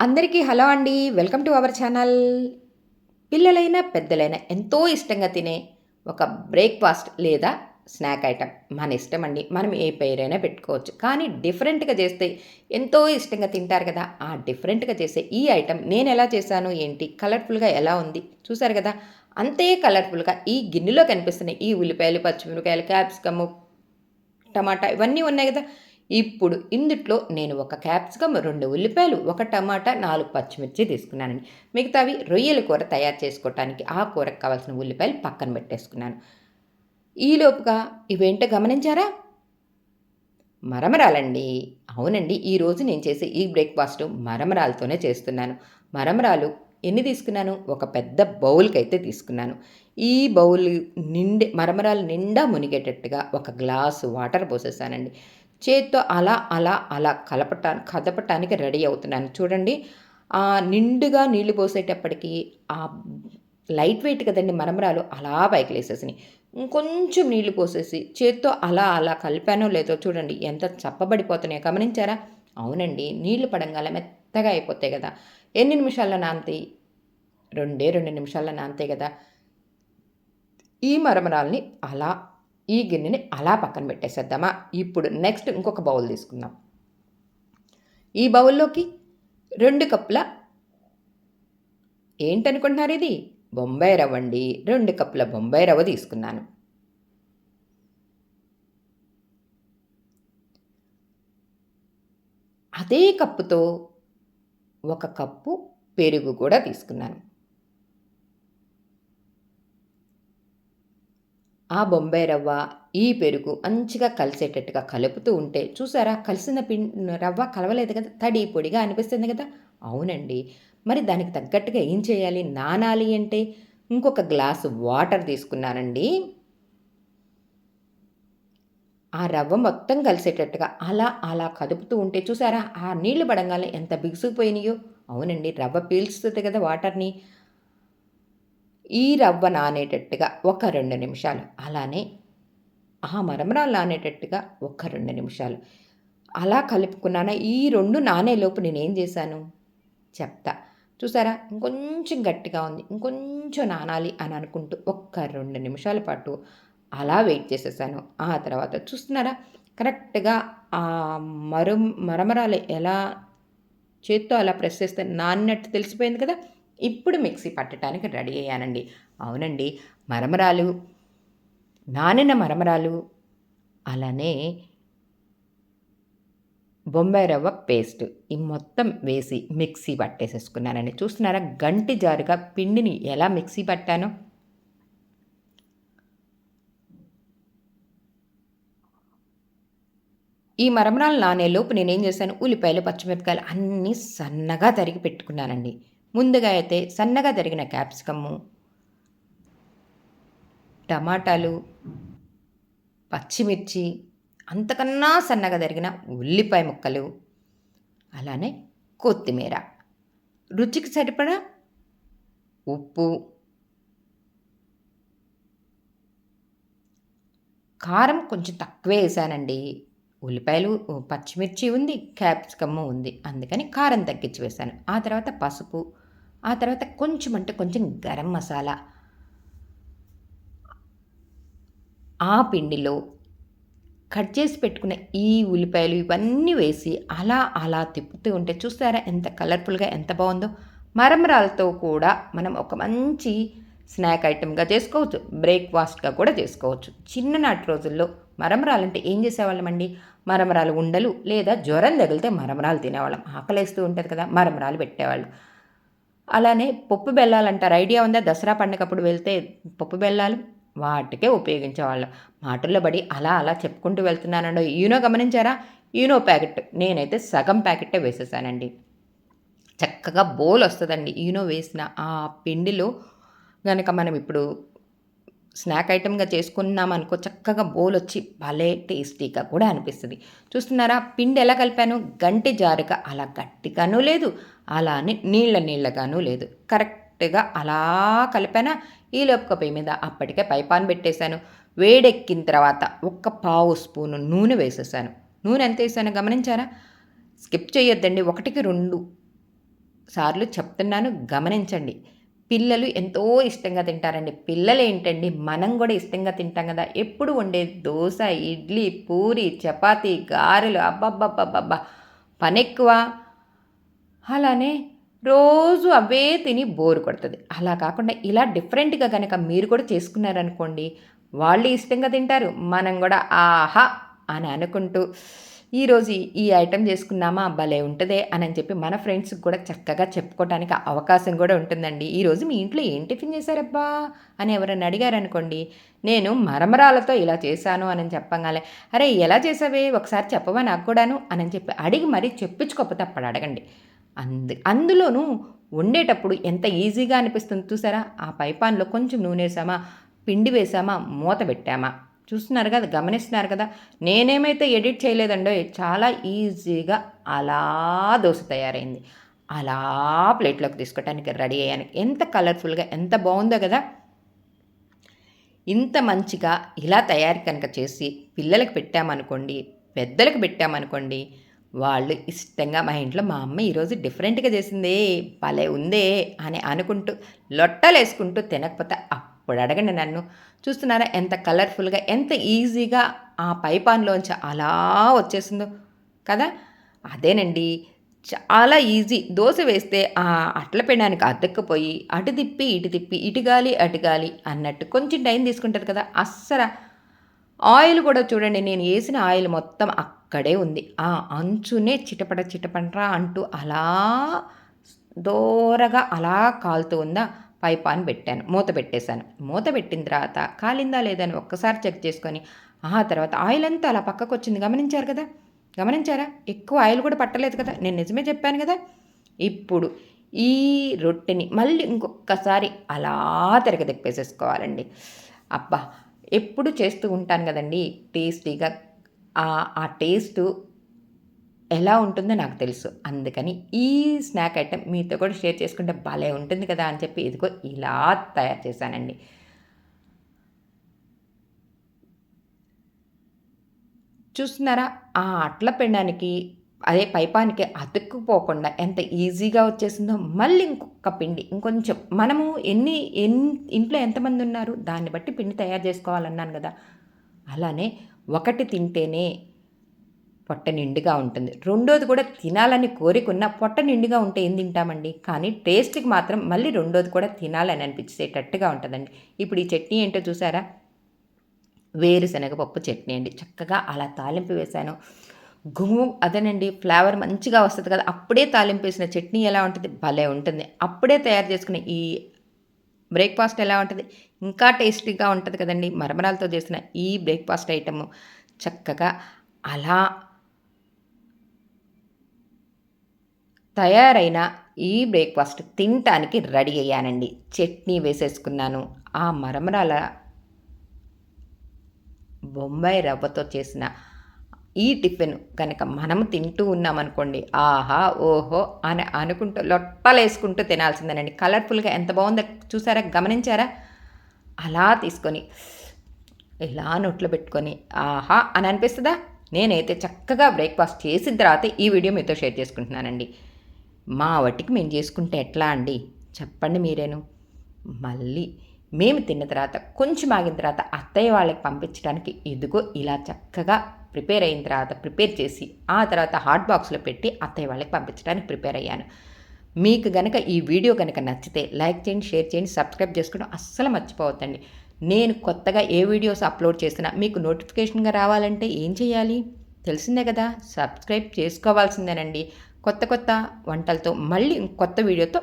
అందరికీ హలో అండి. Welcome to our channel. పిల్లలైనా పెద్దలైనా ఎంతో ఇష్టంగా తినే ఒక బ్రేక్ఫాస్ట్ లేదా స్నాక్ ఐటమ్ మన ఇష్టం అండి. మనం ఏ పేరైనా పెట్టుకోవచ్చు. కానీ డిఫరెంట్గా చేస్తే ఎంతో ఇష్టంగా తింటారు కదా. ఆ డిఫరెంట్గా చేసే ఈ ఐటమ్ నేను ఎలా చేశాను ఏంటి కలర్ఫుల్గా ఎలా ఉంది? చూసారు కదా? అంతే కలర్ఫుల్గా ఈ గిన్నెలో కనిపిస్తున్నాయి ఈ ఉల్లిపాయలు పచ్చిమిరపకాయలు క్యాప్సికము టమాటా ఇవన్నీ ఉన్నాయి కదా. ఇప్పుడు ఇందుట్లో నేను ఒక క్యాప్సికమ్ రెండు ఉల్లిపాయలు ఒక టమాటా నాలుగు పచ్చిమిర్చి తీసుకున్నానండి. మిగతావి రొయ్యల కూర తయారు చేసుకోవటానికి ఆ కూరకు కావాల్సిన ఉల్లిపాయలు పక్కన పెట్టేసుకున్నాను. ఈలోపుగా ఇవేంటో గమనించారా? మరమరాలండి. అవునండి ఈరోజు నేను చేసే ఈ బ్రేక్ఫాస్ట్ మరమరాలతోనే చేస్తున్నాను. మరమరాలు ఎన్ని తీసుకున్నాను? ఒక పెద్ద బౌల్కి అయితే తీసుకున్నాను. ఈ బౌల్ నిండి మరమరాలు నిండా మునిగేటట్టుగా ఒక గ్లాసు వాటర్ పోసేసానండి. చేత్తో అలా అలా అలా కలపటా కదపటానికి రెడీ అవుతున్నాను. చూడండి ఆ నిండుగా నీళ్ళు పోసేటప్పటికీ ఆ లైట్ వెయిట్ కదండి మరమరాలు అలా పైకి లేసేసినాయి. ఇంకొంచెం నీళ్ళు పోసేసి చేత్తో అలా అలా కలిపానో లేదో చూడండి ఎంత చప్పబడిపోతున్నాయో గమనించారా? అవునండి నీళ్ళు పడంగాల మెత్తగా అయిపోతాయి కదా. ఎన్ని నిమిషాల్లో నానతాయి రెండే రెండు నిమిషాల్లో నాంతే కదా. ఈ మరమరాల్ని అలా ఈ గిన్నెని అలా పక్కన పెట్టేసేద్దామా? ఇప్పుడు నెక్స్ట్ ఇంకొక బౌల్ తీసుకుందాం. ఈ బౌల్లోకి రెండు కప్పుల ఏంటనుకుంటున్నారు ఇది? బొంబాయి రవ్వ అండి. రెండు కప్పుల బొంబాయి రవ్వ తీసుకున్నాను. అదే కప్పుతో ఒక కప్పు పెరుగు కూడా తీసుకున్నాను. ఆ బొంబాయి రవ్వ ఈ పెరుగు మంచిగా కలిసేటట్టుగా కలుపుతూ ఉంటే చూసారా? కలిసిన పిం రవ్వ కలవలేదు కదా? తడి పొడిగా అనిపిస్తుంది కదా? అవునండి. మరి దానికి తగ్గట్టుగా ఏం చేయాలి? నానాలి అంటే ఇంకొక గ్లాసు వాటర్ తీసుకున్నానండి. ఆ రవ్వ మొత్తం కలిసేటట్టుగా అలా అలా కదుపుతూ ఉంటే చూసారా? ఆ నీళ్ళు పడంగానే ఎంత బిగుసుకుపోయినాయో. అవునండి రవ్వ పీల్చుతుంది కదా వాటర్ని. ఈ రవ్వ నానేటట్టుగా ఒక రెండు నిమిషాలు. అలానే ఆ మరమరాలు నానేటట్టుగా ఒక రెండు నిమిషాలు. అలా కలుపుకున్నానా ఈ రెండు నానేలోపు నేనేం చేశాను? చెప్తా. చూసారా? ఇంకొంచెం గట్టిగా ఉంది. ఇంకొంచెం నానాలి అని అనుకుంటూ ఒక్క రెండు నిమిషాల పాటు అలా వెయిట్ చేసేసాను. ఆ తర్వాత చూస్తున్నారా? కరెక్ట్గా ఆ మరు మరమరాలు ఎలా చేత్తో అలా ప్రెస్ చేస్తే నాన్నట్టు తెలిసిపోయింది కదా? ఇప్పుడు మిక్సీ పట్టడానికి రెడీ అయ్యానండి. అవునండి మరమరాలు నానిన మరమరాలు అలానే బొంబాయి రవ్వ పేస్ట్ ఈ మొత్తం వేసి మిక్సీ పట్టేసేసుకున్నానండి. చూస్తున్నారా గంటి జారుగా పిండిని ఎలా మిక్సీ పట్టానో? ఈ మరమరాలు నానేలోపు నేనేం చేశాను? ఉల్లిపాయలు పచ్చిమిరపకాయలు అన్నీ సన్నగా తరిగి పెట్టుకున్నానండి. ముందుగా అయితే సన్నగా తరిగిన క్యాప్సికము టమాటాలు పచ్చిమిర్చి అంతకన్నా సన్నగా తరిగిన ఉల్లిపాయ ముక్కలు అలానే కొత్తిమీర. రుచికి సరిపడా ఉప్పు కారం కొంచెం తక్కువే వేసానండి. ఉల్లిపాయలు పచ్చిమిర్చి ఉంది క్యాప్సికమ్ ఉంది. అందుకని కారం తగ్గించి వేశాను. ఆ తర్వాత పసుపు ఆ తర్వాత కొంచెం అంటే కొంచెం గరం మసాలా. ఆ పిండిలో కట్ చేసి పెట్టుకున్న ఈ ఉల్లిపాయలు ఇవన్నీ వేసి అలా అలా తిప్పుతూ ఉంటే చూస్తారా ఎంత కలర్ఫుల్గా ఎంత బాగుందో. మరమరాలతో కూడా మనం ఒక మంచి స్నాక్ ఐటెంగా చేసుకోవచ్చు. బ్రేక్ఫాస్ట్గా కూడా చేసుకోవచ్చు. చిన్ననాటి రోజుల్లో మరమరాలంటే ఏం చేసేవాళ్ళమండి? మరమరాలు ఉండలు లేదా జ్వరం తగిలితే మరమరాలు తినేవాళ్ళం. ఆకలేస్తూ ఉంటుంది కదా మరమరాలు పెట్టేవాళ్ళు. అలానే పప్పు బెల్లాలు అంటారు. ఐడియా ఉందా? దసరా పండగప్పుడు వెళ్తే పప్పు బెల్లాలు వాటికే ఉపయోగించేవాళ్ళం. మాటల్లో పడి అలా అలా చెప్పుకుంటూ వెళ్తున్నానండి ఈనో గమనించారా? Eno packet. నేనైతే సగం ప్యాకెట్టే వేసేసానండి. చక్కగా బోల్ వస్తుందండి ఈనో వేసిన ఆ పిండిలో కనుక మనం ఇప్పుడు స్నాక్ ఐటమ్గా చేసుకున్నాం అనుకో చక్కగా బోల్ వచ్చి భలే టేస్టీగా కూడా అనిపిస్తుంది. చూస్తున్నారా? పిండి ఎలా కలిపాను? గంటి జారుగా అలా గట్టిగానూ లేదు అలానే నీళ్ళ నీళ్ళగానూ లేదు. కరెక్ట్గా అలా కలిపానా? ఈ లోపక పొయ్యి మీద అప్పటికే పైపాన్ పెట్టేశాను. వేడెక్కిన తర్వాత ఒక్క పావు స్పూను నూనె వేసేసాను నూనె ఎంత వేసాను గమనించారా? స్కిప్ చేయొద్దండి ఒకటికి రెండు సార్లు చెప్తున్నాను గమనించండి. పిల్లలు ఎంతో ఇష్టంగా తింటారండి. పిల్లలు ఏంటండి మనం కూడా ఇష్టంగా తింటాం కదా. ఎప్పుడు వండే దోశ ఇడ్లీ పూరి చపాతీ గారెలు అబ్బబ్బబ్బబ్బబ్బా. పనెక్కువ. అలానే రోజు అవే తిని బోరు కొడుతుంది. అలా కాకుండా ఇలా డిఫరెంట్గా కనుక మీరు కూడా చేసుకున్నారనుకోండి వాళ్ళు ఇష్టంగా తింటారు. మనం కూడా ఆహా అని అనుకుంటూ ఈరోజు ఈ ఐటెం చేసుకున్నామా? భలే ఉంటుందే అని అని చెప్పి మన ఫ్రెండ్స్కి కూడా చక్కగా చెప్పుకోవడానికి అవకాశం కూడా ఉంటుందండి. ఈరోజు మీ ఇంట్లో ఏం టిఫిన్ చేశారబ్బా? అని ఎవరైనా అడిగారనుకోండి నేను మరమరాలతో ఇలా చేశాను అని చెప్పగానే అరే ఎలా చేసావే ఒకసారి చెప్పవా నాకు కూడాను? అని చెప్పి అడిగి మరీ చెప్పించుకోకపోతే అప్పుడు అడగండి. అందు అందులోనూ వండేటప్పుడు ఎంత ఈజీగా అనిపిస్తుంది చూసారా? ఆ పైపాన్లో కొంచెం నూనె వేసామా? పిండి వేసామా? మూత పెట్టామా? చూస్తున్నారు కదా గమనిస్తున్నారు కదా. నేనేమైతే ఎడిట్ చేయలేదండో చాలా ఈజీగా అలా దోశ తయారైంది. అలా ప్లేట్లోకి తీసుకోవటానికి రెడీ అయ్యాను. ఎంత కలర్ఫుల్గా ఎంత బాగుందో కదా. ఇంత మంచిగా ఇలా తయారు కనుక చేసి పిల్లలకు పెట్టామనుకోండి పెద్దలకు పెట్టామనుకోండి వాళ్ళు ఇష్టంగా మా ఇంట్లో మా అమ్మ ఈరోజు డిఫరెంట్గా చేసిందే భలే ఉందే అని అనుకుంటూ లొట్టలేసుకుంటూ తినకపోతే ఇప్పుడు అడగండి నన్ను. చూస్తున్నారా ఎంత కలర్ఫుల్గా ఎంత ఈజీగా ఆ పైపాన్లోంచి అలా వచ్చేసిందో కదా? అదేనండి. చాలా ఈజీ దోశ వేస్తే ఆ అట్ల పెనడానికి అద్దెక్కిపోయి అటు తిప్పి ఇటు తిప్పి ఇటుగాలి అటుగాలి అన్నట్టు కొంచెం టైం తీసుకుంటుంది కదా? అస్సలు ఆయిల్ కూడా చూడండి నేను వేసిన ఆయిల్ మొత్తం అక్కడే ఉంది. ఆ అంచునే చిటపట చిటపంట్రా అంటూ అలా దూరగా అలా కాలుతూ ఉందా? పై పాన్ పెట్టాను మూత పెట్టేశాను. మూత పెట్టిన తర్వాత కాలిందా లేదని ఒక్కసారి చెక్ చేసుకొని ఆ తర్వాత ఆయిల్ అంతా అలా పక్కకు వచ్చింది గమనించారు కదా? గమనించారా? ఎక్కువ ఆయిల్ కూడా పట్టలేదు కదా? నేను నిజమే చెప్పాను కదా? ఇప్పుడు ఈ రొట్టెని మళ్ళీ ఇంకొకసారి అలా తిరగదెప్పేసేసుకోవాలండి అబ్బా ఎప్పుడు చేస్తూ ఉంటాను కదండి టేస్టీగా. ఆ టేస్ట్ ఎలా ఉంటుందో నాకు తెలుసు. అందుకని ఈ స్నాక్ ఐటెం మీతో కూడా షేర్ చేసుకుంటే భలే ఉంటుంది కదా అని చెప్పి ఇదిగో ఇలా తయారు చేశానండి. చూస్తున్నారా? ఆ అట్ల పిండానికి అదే పైపానికి అతుక్కుపోకుండా ఎంత ఈజీగా వచ్చేసిందో మళ్ళీ ఇంకొక పిండి ఇంకొంచెం. మనము ఎన్ని ఎన్ ఇంట్లో ఎంతమంది ఉన్నారు? దాన్ని బట్టి పిండి తయారు చేసుకోవాలన్నాను కదా. అలానే ఒకటి తింటేనే పొట్ట నిండుగా ఉంటుంది. రెండోది కూడా తినాలని కోరికున్న పొట్ట నిండుగా ఉంటే ఏం తింటామండి? కానీ టేస్ట్కి మాత్రం మళ్ళీ రెండోది కూడా తినాలని అనిపించేటట్టుగా ఉంటుందండి. ఇప్పుడు ఈ చట్నీ ఏంటో చూసారా? వేరుశనగపప్పు చట్నీ అండి. చక్కగా అలా తాలింపు వేశాను. గుమ్ము అదేనండి ఫ్లేవర్ మంచిగా వస్తుంది కదా అప్పుడే తాలింపు వేసిన చట్నీ ఎలా ఉంటుంది? భలే ఉంటుంది. అప్పుడే తయారు చేసుకునే ఈ బ్రేక్ఫాస్ట్ ఎలా ఉంటుంది? ఇంకా టేస్టీగా ఉంటుంది కదండి. మరమరాలతో చేసిన ఈ బ్రేక్ఫాస్ట్ ఐటమ్. చక్కగా అలా తయారైన ఈ బ్రేక్ఫాస్ట్ తినటానికి రెడీ అయ్యానండి. చట్నీ వేసేసుకున్నాను. ఆ మరమరాల బొంబాయి రవ్వతో చేసిన ఈ టిఫిన్ కనుక మనము తింటూ ఉన్నామనుకోండి ఆహా ఓహో అని అనుకుంటూ లొట్టలేసుకుంటూ తినాల్సిందేనండి. కలర్ఫుల్గా ఎంత బాగుందో చూసారా గమనించారా? అలా తీసుకొని ఇలా నోట్లో పెట్టుకొని ఆహా అని అనిపిస్తుందా? నేనైతే చక్కగా బ్రేక్ఫాస్ట్ చేసిన తర్వాత ఈ వీడియో మీతో షేర్ చేసుకుంటున్నానండి. మా వట్టికి మేము చేసుకుంటే ఎట్లా అండి? చెప్పండి మీరేను. మళ్ళీ మేము తిన్న తర్వాత కొంచెం ఆగిన తర్వాత అత్తయ్య వాళ్ళకి పంపించడానికి ఎదుగో ఇలా చక్కగా ప్రిపేర్ అయిన తర్వాత ప్రిపేర్ చేసి ఆ తర్వాత హాట్ బాక్స్లో పెట్టి అత్తయ్య వాళ్ళకి పంపించడానికి ప్రిపేర్ అయ్యాను. మీకు గనక ఈ వీడియో కనుక నచ్చితే లైక్ చేయండి షేర్ చేయండి సబ్స్క్రైబ్ చేసుకోవడం అస్సలు మర్చిపోవద్దండి. నేను కొత్తగా ఏ వీడియోస్ అప్లోడ్ చేసినా మీకు నోటిఫికేషన్గా రావాలంటే ఏం చేయాలి? తెలిసిందే కదా సబ్స్క్రైబ్ చేసుకోవాల్సిందేనండి. కొత్త కొత్త వంటలతో మళ్ళీ కొత్త వీడియోతో